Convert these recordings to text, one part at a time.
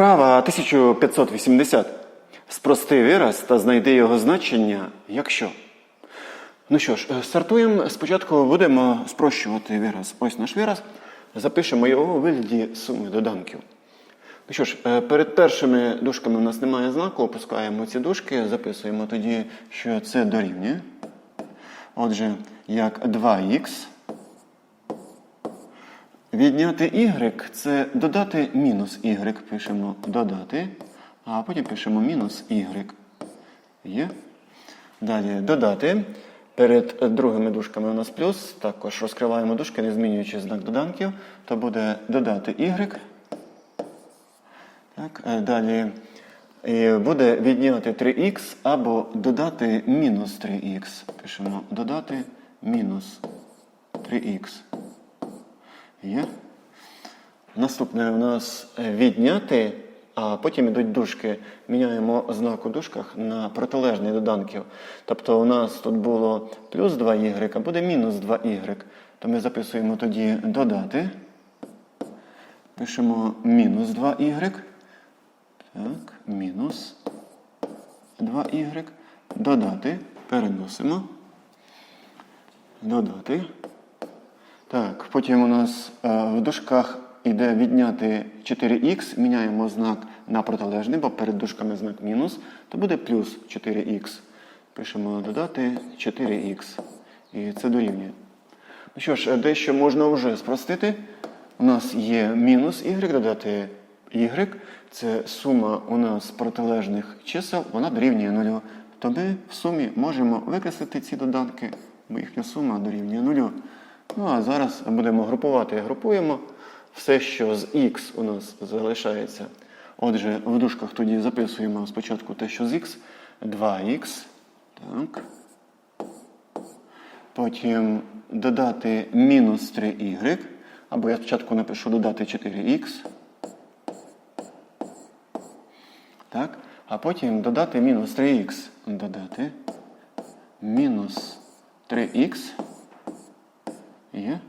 Вправа 1580. Спрости вираз та знайди його значення, якщо. Ну що ж, е, стартуємо. Спочатку будемо спрощувати вираз. Ось наш вираз. Запишемо його у вигляді суми доданків. Ну що ж, е, перед першими дужками у нас немає знаку, опускаємо ці дужки, записуємо тоді, що це дорівнює. Отже, як 2х. Відняти y це додати мінус y. Пишемо додати, а потім пишемо мінус y. Є. Далі додати. Перед другими дужками у нас плюс. Також розкриваємо дужки, не змінюючи знак доданків. То буде додати y. Так, е, далі е, буде відняти 3х або додати мінус 3х. Пишемо додати мінус 3х. Є. Наступне у нас е, відняти, а потім йдуть дужки. Міняємо знак у дужках на протилежний доданків. Тобто у нас тут було плюс 2y, а буде мінус 2y. То ми записуємо тоді додати. Пишемо мінус 2y. Так, мінус 2y. Додати. Переносимо. Додати. Так, потім у нас е, в дужках йде відняти 4х, міняємо знак на протилежний, бо перед дужками знак мінус, то буде плюс 4х. Пишемо додати 4х. І це дорівнює. Ну що ж, дещо можна вже спростити. У нас є мінус y, додати y. Це сума у нас протилежних чисел, вона дорівнює нулю. То ми в сумі можемо викреслити ці доданки, бо їхня сума дорівнює нулю. Ну а зараз будемо групувати. Групуємо все, що з х у нас залишається. Отже, в дужках тоді записуємо спочатку те, що з х, 2х. Так. Потім додати мінус 3y. Або я спочатку напишу додати 4х. Так. А потім додати мінус 3х. Додати мінус 3х. Є.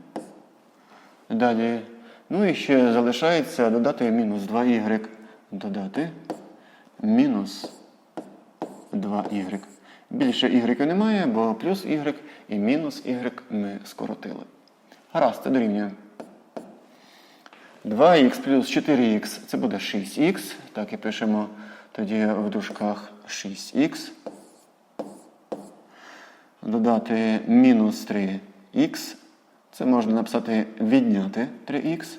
Далі. Ну і ще залишається додати мінус 2y. Додати мінус 2y. Більше y немає, бо плюс y і мінус y ми скоротили. Гаразд, це дорівнює. 2х плюс 4х це буде 6х. Так і пишемо тоді в дужках 6х. Додати мінус 3х. Це можна написати відняти 3х.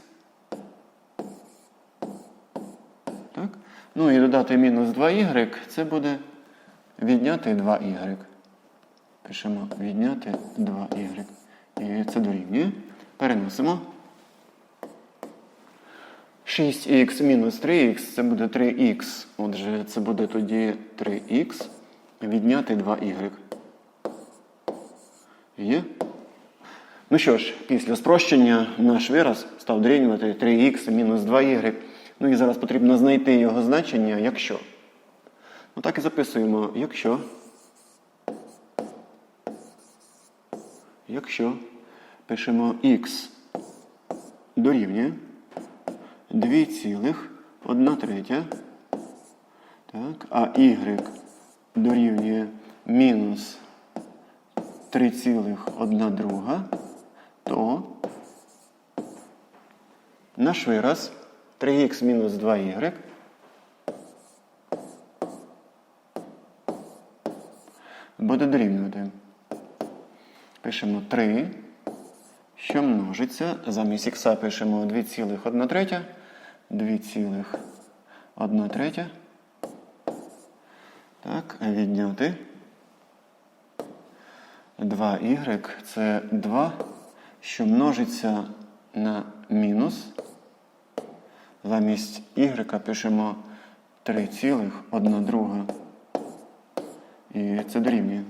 Так? Ну і додати мінус 2y, це буде відняти 2y. Пишемо відняти 2y. І це дорівнює. Переносимо. 6х мінус 3х це буде 3х. Отже, це буде тоді 3х. Відняти 2y. Є? Ну що ж, після спрощення наш вираз став дорівнювати 3х мінус 2y. Ну і зараз потрібно знайти його значення, якщо. Ну так і записуємо, якщо. Якщо пишемо х дорівнює 2,1 третя. Так, а y дорівнює мінус 3,1 друга, то наш вираз 3х мінус 2y буде дорівнювати. Пишемо 3, що множиться. Замість х пишемо 2,1 третя. 2,1 третя. Так, відняти. 2y це 2, що множиться на мінус. Замість y пишемо 3,1 друга. І це дорівнює.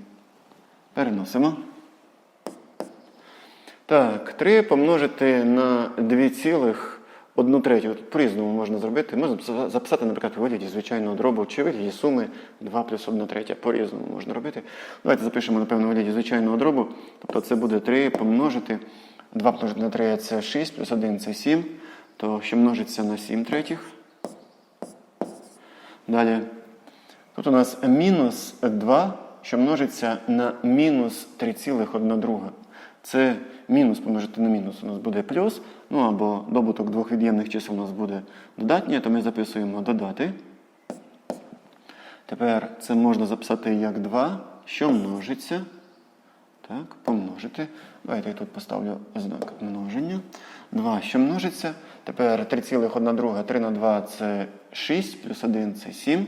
Переносимо. Так, 3 помножити на 2,1 третю. По-різному можна зробити. Можна записати, наприклад, у вигляді звичайного дробу чи вигляді суми 2 плюс 1 третя. По-різному можна робити. Давайте запишемо, напевно, вигляді звичайного дробу. Тобто це буде 3 помножити. 2 помножити на 3 це 6, плюс 1 це 7. То що множиться на 7 третіх. Далі. Тут у нас мінус 2, що множиться на мінус 3,1 друга. Це мінус помножити на мінус у нас буде плюс, ну або добуток двох від'ємних чисел у нас буде додатнє, то ми записуємо додати. Тепер це можна записати як 2, що множиться. Так, помножити. Давайте я тут поставлю знак множення. 2, що множиться. Тепер 3,1 друга, 3 на 2 це 6, плюс 1 це 7,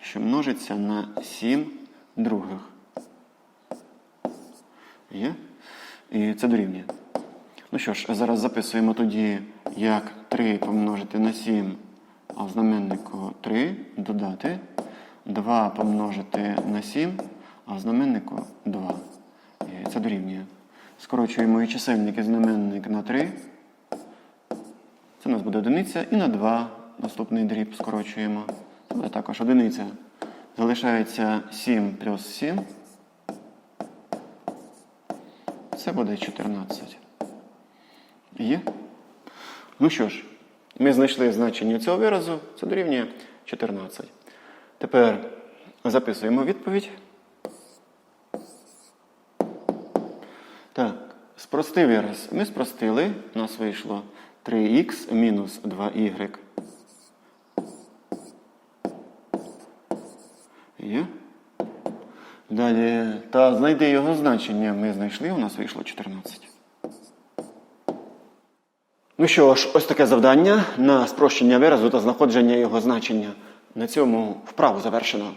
що множиться на 7 других. Є? І це дорівнює. Ну що ж, зараз записуємо тоді, як 3 помножити на 7, а в знаменнику 3 додати. 2 помножити на 7, а в знаменнику 2. І це дорівнює. Скорочуємо і чисельник і знаменник на 3. Це у нас буде одиниця. І на 2 наступний дріб скорочуємо. Це буде також одиниця. Залишається 7 плюс 7. Це буде 14. Є? Ну що ж, ми знайшли значення цього виразу. Це дорівнює 14. Тепер записуємо відповідь. Так, спрости вираз. Ми спростили. У нас вийшло 3х мінус 2y. Є. Далі, та знайди його значення. Ми знайшли, у нас вийшло 14. Ну що ж, ось таке завдання на спрощення виразу та знаходження його значення. На цьому вправу завершено.